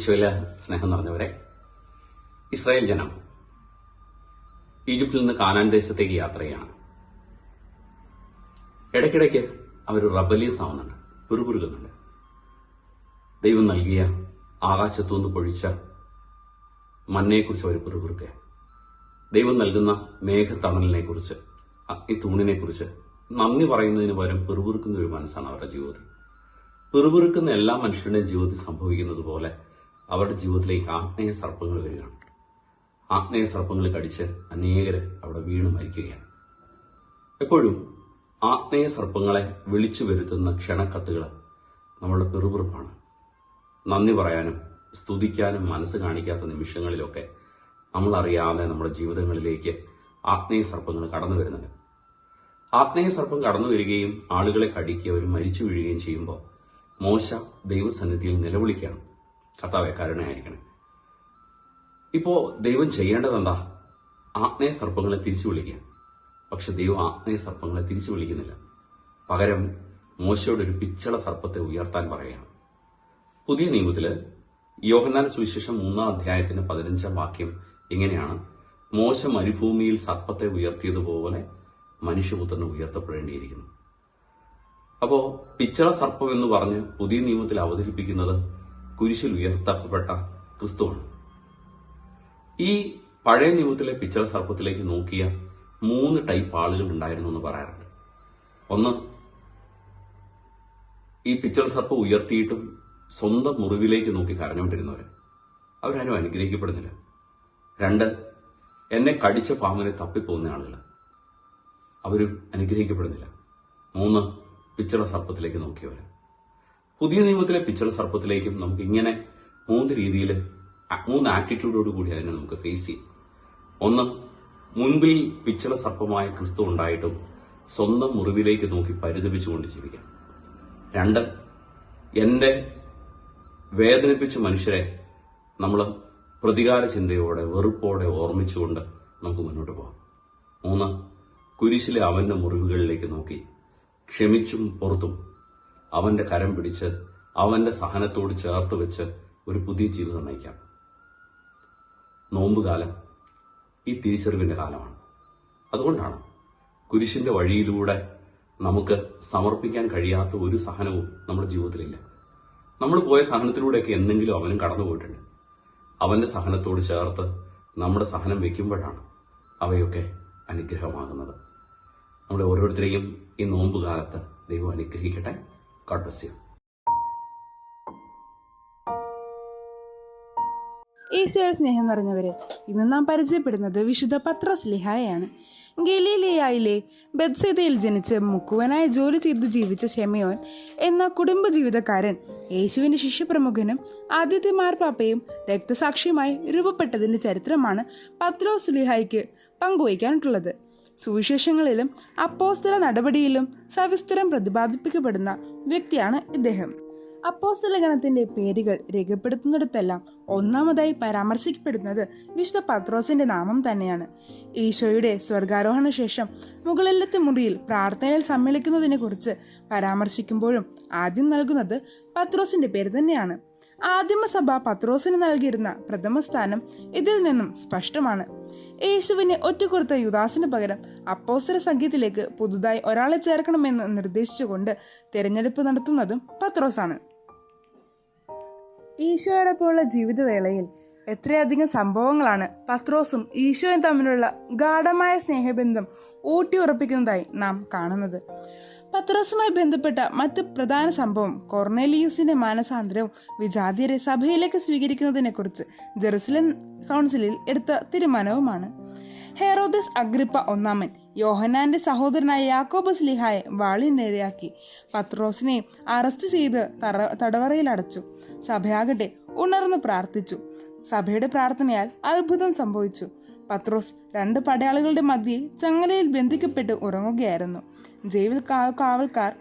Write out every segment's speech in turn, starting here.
ഈശോയിലെ സ്നേഹം നിറഞ്ഞവരെ ഇസ്രായേൽ ജനം ഈജിപ്തിൽ നിന്ന് കാനാൻ ദേശത്തേക്ക് യാത്രയാണ്. ഇടയ്ക്കിടയ്ക്ക് അവർ റബലീസ് ആവുന്നുണ്ട് പുരുപുരുകുന്നുണ്ട് ദൈവം നൽകിയ ആകാശത്തുനിന്ന് പൊഴിച്ച മണ്ണയെക്കുറിച്ച് അവർ പിറുപിറുക്കുക ദൈവം നൽകുന്ന മേഘത്തണലിനെ കുറിച്ച് ഈ തൂണിനെ കുറിച്ച് നന്ദി പറയുന്നതിന് പകരം പിറുപിറുക്കുന്ന ഒരു മനസ്സാണ് അവരുടെ ജീവിതത്തിൽ. പിറുപിറുക്കുന്ന എല്ലാ മനുഷ്യരുടെയും ജീവിതത്തിൽ സംഭവിക്കുന്നത് പോലെ അവരുടെ ജീവിതത്തിലേക്ക് ആത്മീയ സർപ്പങ്ങൾ വരികയാണ്. ആത്മീയ സർപ്പങ്ങൾ കടിച്ച് അനേകര് അവിടെ വീണ് മരിക്കുകയാണ്. എപ്പോഴും ആത്മീയ സർപ്പങ്ങളെ വിളിച്ചു വരുത്തുന്ന ക്ഷണക്കത്തുകൾ നമ്മളുടെ പിറുപിറുപ്പാണ്. നന്ദി പറയാനും സ്തുതിക്കാനും മനസ്സ് കാണിക്കാത്ത നിമിഷങ്ങളിലൊക്കെ നമ്മൾ അറിയാതെ നമ്മുടെ ജീവിതങ്ങളിലേക്ക് ആത്മീയ സർപ്പങ്ങൾ കടന്നു വരുന്നുണ്ട്. ആത്മീയ സർപ്പം കടന്നു വരികയും ആളുകളെ കടിക്കുക അവർ മരിച്ചു വീഴുകയും ചെയ്യുമ്പോൾ മോശ ദൈവസന്നിധിയിൽ നിലവിളിക്കണം കർത്താവെ കരുണയായിരിക്കണം. ഇപ്പോ ദൈവം ചെയ്യേണ്ടതെന്താ? ആത്മീയ സർപ്പങ്ങളെ തിരിച്ചു വിളിക്കുക. പക്ഷെ ദൈവം ആത്മീയ സർപ്പങ്ങളെ തിരിച്ചു വിളിക്കുന്നില്ല. പകരം മോശയോട് ഒരു പിച്ചള സർപ്പത്തെ ഉയർത്താൻ പറയുകയാണ്. പുതിയ നിയമത്തിൽ യോഹന്നാൻ സുവിശേഷം മൂന്നാം അധ്യായത്തിന്റെ പതിനഞ്ചാം വാക്യം ഇങ്ങനെയാണ്. മോശ മരുഭൂമിയിൽ സർപ്പത്തെ ഉയർത്തിയതുപോലെ മനുഷ്യപുത്രനെ ഉയർത്തപ്പെടേണ്ടിയിരിക്കുന്നു. അപ്പോ പിച്ചള സർപ്പം എന്ന് പറഞ്ഞ് പുതിയ നിയമത്തിൽ അവതരിപ്പിക്കുന്നത് കുരിശിൽ ഉയർത്തപ്പെട്ട ക്രിസ്തുവാണ്. ഈ പഴയ നിയമത്തിലെ പിച്ചള സർപ്പത്തിലേക്ക് നോക്കിയ മൂന്ന് ടൈപ്പ് ആളുകൾ ഉണ്ടായിരുന്നു എന്ന് പറയാറുണ്ട്. ഒന്ന് ഈ പിച്ചൾ സർപ്പം ഉയർത്തിയിട്ടും സ്വന്തം മുറിവിലേക്ക് നോക്കി കരഞ്ഞുകൊണ്ടിരുന്നവർ അവരാരും അനുഗ്രഹിക്കപ്പെടുന്നില്ല. രണ്ട് എന്നെ കടിച്ച പാമ്പിനെ തപ്പിപ്പോകുന്ന ആളുകൾ അവരും അനുഗ്രഹിക്കപ്പെടുന്നില്ല. മൂന്ന് പിച്ചള സർപ്പത്തിലേക്ക് നോക്കിയവർ പുതിയ നിയമത്തിലെ പിച്ചർ സർപ്പത്തിലേക്കും നമുക്ക് ഇങ്ങനെ മൂന്ന് രീതിയിൽ മൂന്ന് ആറ്റിറ്റ്യൂഡോട് കൂടി അതിനെ നമുക്ക് ഫേസ് ചെയ്യും. ഒന്ന് മുൻപിൽ പിച്ചള സർപ്പമായ ക്രിസ്തു ഉണ്ടായിട്ടും സ്വന്തം മുറിവിലേക്ക് നോക്കി പരിതപിച്ചുകൊണ്ട് ജീവിക്കാം. രണ്ട് എന്റെ വേദനിപ്പിച്ച മനുഷ്യരെ നമ്മൾ പ്രതികാര ചിന്തയോടെ വെറുപ്പോടെ ഓർമ്മിച്ചുകൊണ്ട് നമുക്ക് മുന്നോട്ട് പോകാം. മൂന്ന് കുരിശിലെ അവന്റെ മുറിവുകളിലേക്ക് നോക്കി ക്ഷമിച്ചും പുറത്തും അവന്റെ കരം പിടിച്ച് അവന്റെ സഹനത്തോട് ചേർത്ത് വെച്ച് ഒരു പുതിയ ജീവിതം നയിക്കാം. നോമ്പുകാലം ഈ തിരിച്ചറിവിന്റെ കാലമാണ്. അതുകൊണ്ടാണ് കുരിശിന്റെ വഴിയിലൂടെ നമുക്ക് സമർപ്പിക്കാൻ കഴിയാത്ത ഒരു സഹനവും നമ്മുടെ ജീവിതത്തിലില്ല. നമ്മൾ പോയ സഹനത്തിലൂടെയൊക്കെ എന്തെങ്കിലും അവനും കടന്നു പോയിട്ടുണ്ട് അവന്റെ സഹനത്തോട് ചേർത്ത് നമ്മുടെ സഹനം വെക്കുമ്പോഴാണ് അവയൊക്കെ അനുഗ്രഹമാകുന്നത്. നമ്മളെ ഓരോരുത്തരെയും ഈ നോമ്പ് കാലത്ത് ദൈവം അനുഗ്രഹിക്കട്ടെ. ഗോഡ് ബ്ലസ് യു ഈശോയുടെ സ്നേഹം നിറഞ്ഞവരെ ഇന്ന് നാം പരിചയപ്പെടുന്നത് വിശുദ്ധ പത്രസ് ലിഹായാണ്. ഗലീലിയായിലെ ബദ്സേതയിൽ ജനിച്ച് മുക്കുവനായി ജോലി ചെയ്ത് ജീവിച്ച ഷെമയോൻ എന്ന കുടുംബ ജീവിതക്കാരൻ യേശുവിന്റെ ശിഷ്യപ്രമുഖനും ആദ്യത്തെ മാർപ്പാപ്പയും രക്തസാക്ഷിയുമായി രൂപപ്പെട്ടതിന്റെ ചരിത്രമാണ് പത്രോസ് ലിഹായ്ക്ക് പങ്കുവയ്ക്കാനുള്ളത്. സുവിശേഷങ്ങളിലും അപ്പോസ്തല നടപടിയിലും സവിസ്തരം പ്രതിപാദിപ്പിക്കപ്പെടുന്ന വ്യക്തിയാണ് ഇദ്ദേഹം. അപ്പോസ്തല ഗണത്തിന്റെ പേരുകൾ രേഖപ്പെടുത്തുന്നിടത്തെല്ലാം ഒന്നാമതായി പരാമർശിക്കപ്പെടുന്നത് വിശുദ്ധ പത്രോസിന്റെ നാമം തന്നെയാണ്. ഈശോയുടെ സ്വർഗാരോഹണ ശേഷം മുകളിലത്തെ മുറിയിൽ പ്രാർത്ഥനയിൽ സമ്മേളിക്കുന്നതിനെ കുറിച്ച് പരാമർശിക്കുമ്പോഴും ആദ്യം നൽകുന്നത് പത്രോസിന്റെ പേര് തന്നെയാണ്. ആദിമസഭ പത്രോസിന് നൽകിയിരുന്ന പ്രഥമ സ്ഥാനം ഇതിൽ നിന്നും സ്പഷ്ടമാണ്. യേശുവിനെ ഒറ്റക്കൊടുത്ത യുദാസിന് പകരം അപ്പോസര സംഖ്യത്തിലേക്ക് പുതുതായി ഒരാളെ ചേർക്കണമെന്ന് നിർദ്ദേശിച്ചുകൊണ്ട് തിരഞ്ഞെടുപ്പ് നടത്തുന്നതും പത്രോസാണ്. ഈശോയോടൊപ്പമുള്ള ജീവിതവേളയിൽ എത്രയധികം സംഭവങ്ങളാണ് പത്രോസും ഈശോയും തമ്മിലുള്ള ഗാഠമായ സ്നേഹബന്ധം ഊട്ടിയുറപ്പിക്കുന്നതായി നാം കാണുന്നത്. പത്രോസുമായി ബന്ധപ്പെട്ട മറ്റ് പ്രധാന സംഭവം കൊർണേലിയൂസിന്റെ മാനസാന്തരവും വിജാതിയരെ സഭയിലേക്ക് സ്വീകരിക്കുന്നതിനെക്കുറിച്ച് ജെറുസലേം കൗൺസിലിൽ എടുത്ത തീരുമാനവുമാണ്. ഹെറോദസ് അഗ്രിപ്പ ഒന്നാമൻ യോഹനാന്റെ സഹോദരനായ യാക്കോബസ് ലിഹായെ വാളിനിരയാക്കി പത്രോസിനെ അറസ്റ്റ് ചെയ്ത് തറ തടവറയിൽ അടച്ചു. സഭയാകട്ടെ ഉണർന്നു പ്രാർത്ഥിച്ചു. സഭയുടെ പ്രാർത്ഥനയാൽ അത്ഭുതം സംഭവിച്ചു. പത്രോസ് രണ്ട് പടയാളികളുടെ മധ്യേ ചങ്ങലയിൽ ബന്ധിക്കപ്പെട്ട് ഉറങ്ങുകയായിരുന്നു. ജയിലിൽ കാ- കാവൽക്കാർ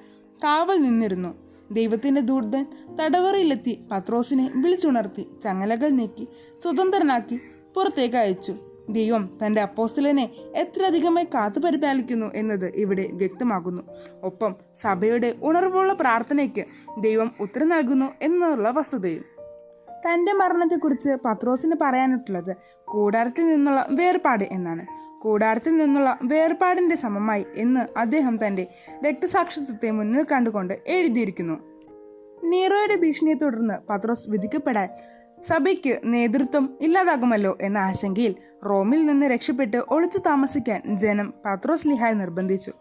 കാവൽ നിന്നിരുന്നു. ദൈവത്തിന്റെ ദൂർദൻ തടവറയിലെത്തി പത്രോസിനെ വിളിച്ചുണർത്തി ചങ്ങലകൾ നീക്കി സ്വതന്ത്രനാക്കി പുറത്തേക്ക് അയച്ചു. ദൈവം തന്റെ അപ്പോസ്തലനെ എത്രയധികമായി കാത്തു പരിപാലിക്കുന്നു എന്നത് ഇവിടെ വ്യക്തമാകുന്നു. ഒപ്പം സഭയുടെ ഉണർവുള്ള പ്രാർത്ഥനയ്ക്ക് ദൈവം ഉത്തരം നൽകുന്നു എന്നുള്ള വസ്തുതയും. തന്റെ മരണത്തെക്കുറിച്ച് പത്രോസിന് പറയാനിട്ടുള്ളത് കൂടാരത്തിൽ നിന്നുള്ള വേർപാട് എന്നാണ്. കൂടാരത്തിൽ നിന്നുള്ള വേർപാടിന്റെ സമമായി എന്ന് അദ്ദേഹം തന്റെ രക്തസാക്ഷിത്വത്തെ മുന്നിൽ കണ്ടുകൊണ്ട് എഴുതിയിരിക്കുന്നു. നീറോയുടെ ഭീഷണിയെ തുടർന്ന് പത്രോസ് വിധിക്കപ്പെടാൻ സഭയ്ക്ക് നേതൃത്വം ഇല്ലാതാകുമല്ലോ എന്ന ആശങ്കയിൽ റോമിൽ നിന്ന് രക്ഷപ്പെട്ട് ഒളിച്ചു താമസിക്കാൻ ജനം പത്രോസ് ലിഹായി നിർബന്ധിച്ചു.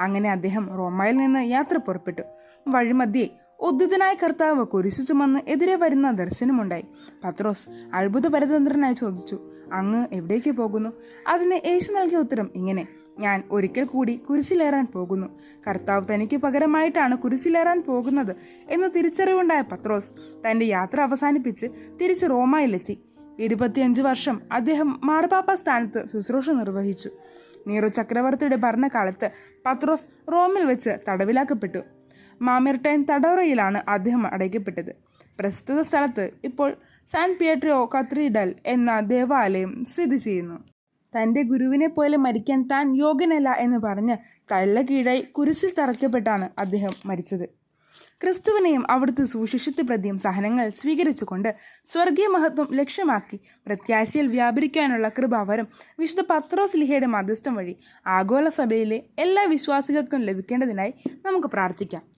അങ്ങനെ അദ്ദേഹം റോമയിൽ നിന്ന് യാത്ര പുറപ്പെട്ടു. വഴിമധ്യേ ഉദ്ധിതനായ കർത്താവ് കുരിശു ചുമന്ന് എതിരെ വരുന്ന ദർശനമുണ്ടായി. പത്രോസ് അത്ഭുതപരതന്ത്രനായി ചോദിച്ചു അങ്ങ് എവിടേക്ക് പോകുന്നു? അതിന് യേശു നൽകിയ ഉത്തരം ഇങ്ങനെ ഞാൻ ഒരിക്കൽ കൂടി കുരിശിലേറാൻ പോകുന്നു. കർത്താവ് തനിക്ക് പകരമായിട്ടാണ് കുരിശിലേറാൻ പോകുന്നത് എന്ന് തിരിച്ചറിവുണ്ടായ പത്രോസ് തന്റെ യാത്ര അവസാനിപ്പിച്ച് തിരിച്ച് റോമയിലെത്തി. ഇരുപത്തിയഞ്ച് വർഷം അദ്ദേഹം മാർപാപ്പ സ്ഥാനത്ത് ശുശ്രൂഷ നിർവഹിച്ചു. നീറോ ചക്രവർത്തിയുടെ ഭരണകാലത്ത് പത്രോസ് റോമിൽ വെച്ച് തടവിലാക്കപ്പെട്ടു. മാമിർട്ടൈൻ തടവറയിലാണ് അദ്ദേഹം അടയ്ക്കപ്പെട്ടത്. പ്രസ്തുത സ്ഥലത്ത് ഇപ്പോൾ സാൻ പിയട്രിയോ കത്രീഡൽ എന്ന ദേവാലയം സ്ഥിതി ചെയ്യുന്നു. തന്റെ ഗുരുവിനെ പോലെ മരിക്കാൻ താൻ യോഗ്യനല്ല എന്ന് പറഞ്ഞ് തള്ള കീഴായി കുരിശിൽ തറയ്ക്കപ്പെട്ടാണ് അദ്ദേഹം മരിച്ചത്. ക്രിസ്തുവിനെയും അവിടുത്തെ സുശിഷ്യത്തെ പ്രതിയും സഹനങ്ങൾ സ്വീകരിച്ചുകൊണ്ട് സ്വർഗീയ മഹത്വം ലക്ഷ്യമാക്കി പ്രത്യാശയിൽ വ്യാപരിക്കാനുള്ള കൃപാവരം വിശുദ്ധ പത്രോസ് ലിഹയുടെ മധ്യസ്ഥം വഴി ആഗോള സഭയിലെ എല്ലാ വിശ്വാസികൾക്കും ലഭിക്കേണ്ടതിനായി നമുക്ക് പ്രാർത്ഥിക്കാം.